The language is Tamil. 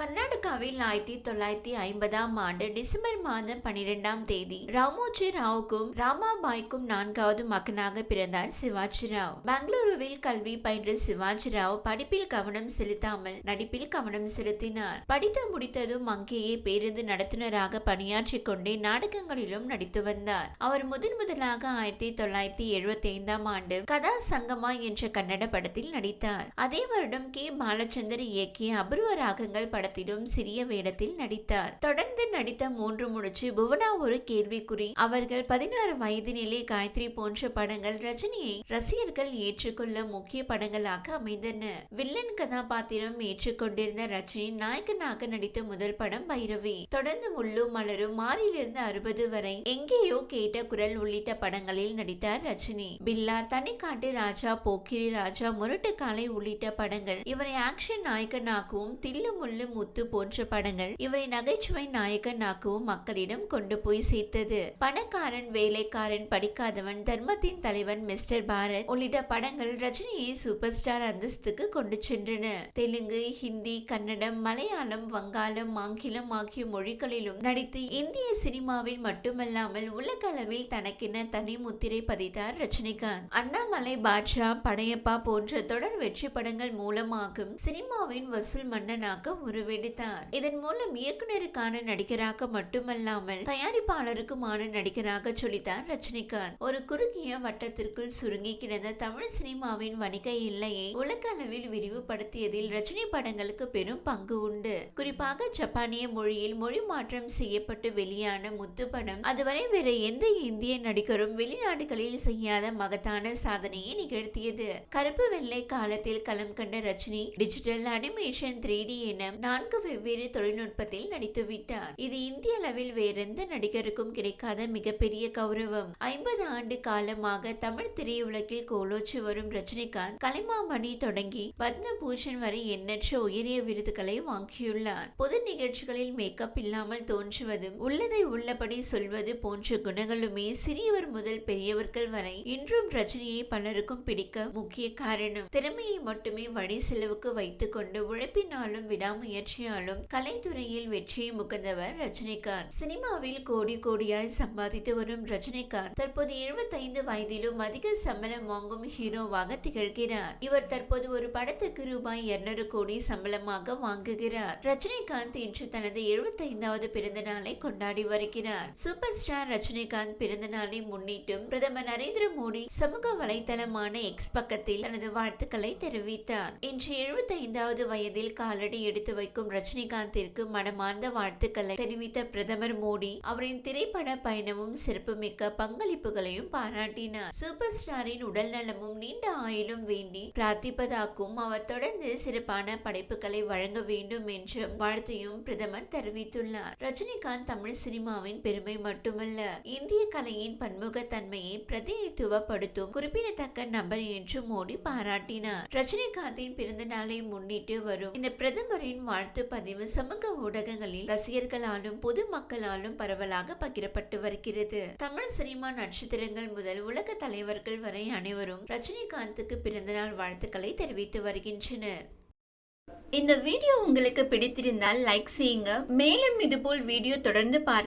கர்நாடகாவில் ஆயிரத்தி தொள்ளாயிரத்தி ஐம்பதாம் ஆண்டு டிசம்பர் மாதம் பனிரெண்டாம் தேதி ராமோஜி ராவுக்கும் ராமாபாய்க்கும் நான்காவது மகனாக பிறந்தார் சிவாஜி ராவ். பெங்களூருவில் கல்வி பயின்ற சிவாஜி ராவ் படிப்பில் கவனம் செலுத்தாமல் நடிப்பில் கவனம் செலுத்தினார். படித்து முடித்ததும் அங்கேயே பேருந்து நடத்துனராக பணியாற்றிக் கொண்டே நாடகங்களிலும் நடித்து வந்தார். அவர் முதன் முதலாக ஆயிரத்தி தொள்ளாயிரத்தி எழுபத்தி ஐந்தாம் ஆண்டு கதா சங்கமா என்ற கன்னட படத்தில் நடித்தார். அதே வருடம் கே. பாலச்சந்தர் இயக்கிய அபூர்வ ராகங்கள் படத்திலும் சிறிய வேடத்தில் நடித்தார். தொடர்ந்து நடித்த மூன்று முடிச்சு புவனா ஒரு கேள்விக்குறி. அவர்கள் பதினாறு வயதினிலே காயத்ரி போன்ற படங்கள் ரஜினியை ரசிகர்கள் ஏற்றுக்கொள்ள முக்கிய படங்களாக அமைந்தன. வில்லன் கதாபாத்திரம் ஏற்றுக்கொண்டிருந்த ரஜினி நாயகனாக நடித்த முதல் படம் பைரவி. தொடர்ந்து முள்ளும் மலரும் மாறிலிருந்து அறுபது வரை எங்கேயோ கேட்ட குரல் உள்ளிட்ட படங்களில் நடித்தார் ரஜினி. பில்லா தனிக்காட்டு ராஜா போக்கிரி ராஜா முரட்டு காலை உள்ளிட்ட படங்கள் இவரை ஆக்ஷன் நாயகனாகவும் தில்லு முள்ளு முத்து போன்ற படங்கள் இவரை நகைச்சுவை நாயகனாகவும் மக்களிடம் கொண்டு போய் சேர்த்தது. பணக்காரன் வேலைக்காரன் படிக்காதவன் தர்மத்தின் தலைவன் மிஸ்டர் பாரத் உள்ளிட்ட படங்கள் ரஜினியை சூப்பர் ஸ்டார் அந்தஸ்துக்கு கொண்டு சென்றன. தெலுங்கு ஹிந்தி கன்னடம் மலையாளம் வங்காளம் ஆங்கிலம் ஆகிய மொழிகளிலும் நடித்து இந்திய சினிமாவில் மட்டுமல்லாமல் உலக அளவில் தனக்கென தனி முத்திரை பதித்தார் ரஜினிகாந்த். அண்ணாமலை பாட்ஷா படையப்பா போன்ற தொடர் வெற்றி படங்கள் மூலமாகும் சினிமாவின் வசூல் மன்னனாக ஒரு உருவெடுத்தார். இதன் மூலம் இயக்குனருக்கான நடிகராக மட்டுமல்லாமல் தயாரிப்பாளருக்குமான நடிகராக சொல்லித்தார் ரஜினிகாந்த். ஒரு குறுகிய வட்டத்திற்குள் சுருங்கி கிடந்த தமிழ் சினிமாவின் வணிக எல்லையை உலக அளவில் விரிவுபடுத்தியதில் ரஜினி படங்களுக்கு பெரும் பங்கு உண்டு. குறிப்பாக ஜப்பானிய மொழியில் மொழி மாற்றம் செய்யப்பட்டு வெளியான முத்து படம் அதுவரை வேற எந்த இந்திய நடிகரும் வெளிநாடுகளில் செய்யாத மகத்தான சாதனையை நிகழ்த்தியது. கருப்பு வெள்ளை காலத்தில் களம் கண்ட Rajini digital animation three D என நான்கு வெவ்வேறு தொழில்நுட்பத்தில் நடித்துவிட்டார் இது இந்திய அளவில் வேறெந்த நடிகருக்கும் கிடைக்காத மிகப்பெரிய கௌரவம். ஐம்பது ஆண்டு காலமாக தமிழ் திரையுலகில் கோலோச்சு வரும் ரஜினிகாந்த் கலைமாமணி தொடங்கி பத்மபூஷன் வரை எண்ணற்ற உயரிய விருதுகளை வாங்கியுள்ளார். பொது நிகழ்ச்சிகளில் மேக்கப் இல்லாமல் தோன்றுவதும் உள்ளதை உள்ளபடி சொல்வது போன்ற குணங்களுமே சிறியவர் முதல் பெரியவர்கள் வரை இன்றும் ரஜினியை பலருக்கும் பிடிக்க முக்கிய காரணம். திறமையை மட்டுமே வழி செலவுக்கு வைத்துக்கொண்டு உழைப்பினாலும் முயற்சியாலும் கலைத்துறையில் வெற்றியை முகந்தவர் ரஜினிகாந்த். சினிமாவில் கோடி கோடியாய் சம்பாதித்து வரும் ரஜினிகாந்த் தற்போது 75 வயதிலும் அதிக சம்பளம் வாங்கும் ஹீரோவாக திகழ்கிறார். இவர் தற்போது ஒரு படத்துக்கு ரூபாய் 200 கோடி சம்பளமாக வாங்குகிறார். ரஜினிகாந்த் இன்று தனது 75வது பிறந்த நாளை கொண்டாடி வருகிறார். சூப்பர் ஸ்டார் ரஜினிகாந்த் பிறந்த நாளை முன்னிட்டும் பிரதமர் நரேந்திர மோடி சமூக வலைதளமான எக்ஸ் பக்கத்தில் தனது வாழ்த்துக்களை தெரிவித்தார். இன்று 75வது வயதில் காலடி எடுத்து வைக்கும் ரஜினிகாந்திற்கு மனமார்ந்த வாழ்த்துக்களை தெரிவித்த பிரதமர் மோடி அவரின் திரைப்பட பயணமும் சிறப்புமிக்க பங்களிப்புகளையும் பாராட்டினார். சூப்பர் ஸ்டாரின் உடல் நலமும் நீண்ட ஆயுளும் வேண்டி பிரார்த்திப்பதாகவும் அவர் தொடர்ந்து சிறப்பான படைப்புகளை வழங்க வேண்டும் என்றும் வாழ்த்தையும் பிரதமர் தெரிவித்துள்ளார். ரஜினிகாந்த் தமிழ் சினிமாவின் பெருமை மட்டுமல்ல இந்திய கலையின் பன்முகத்தன்மையை பிரதிநிதித்துவப்படுத்தும் குறிப்பிடத்தக்க நபர் என்று மோடி பாராட்டினார். ரஜினிகாந்தின் பிறந்த நாளை முன்னிட்டு வரும் இந்த பிரதமரின் வாழ்த்து பதிவு சமூக ஊடகங்களில் ரசிகர்களாலும் பொதுமக்களாலும் பரவலாக பகிரப்பட்டு வருகிறது. தமிழ் சினிமா நட்சத்திரங்கள் முதல் உலக தலைவர்கள் வரை அனைவரும் ரஜினிகாந்துக்கு பிறந்தநாள் வாழ்த்துக்களை தெரிவித்து வருகின்றனர். இந்த வீடியோ உங்களுக்கு பிடித்திருந்தால் லைக் செய்யுங்க. மேலும் இதுபோல் வீடியோ தொடர்ந்து பார்க்க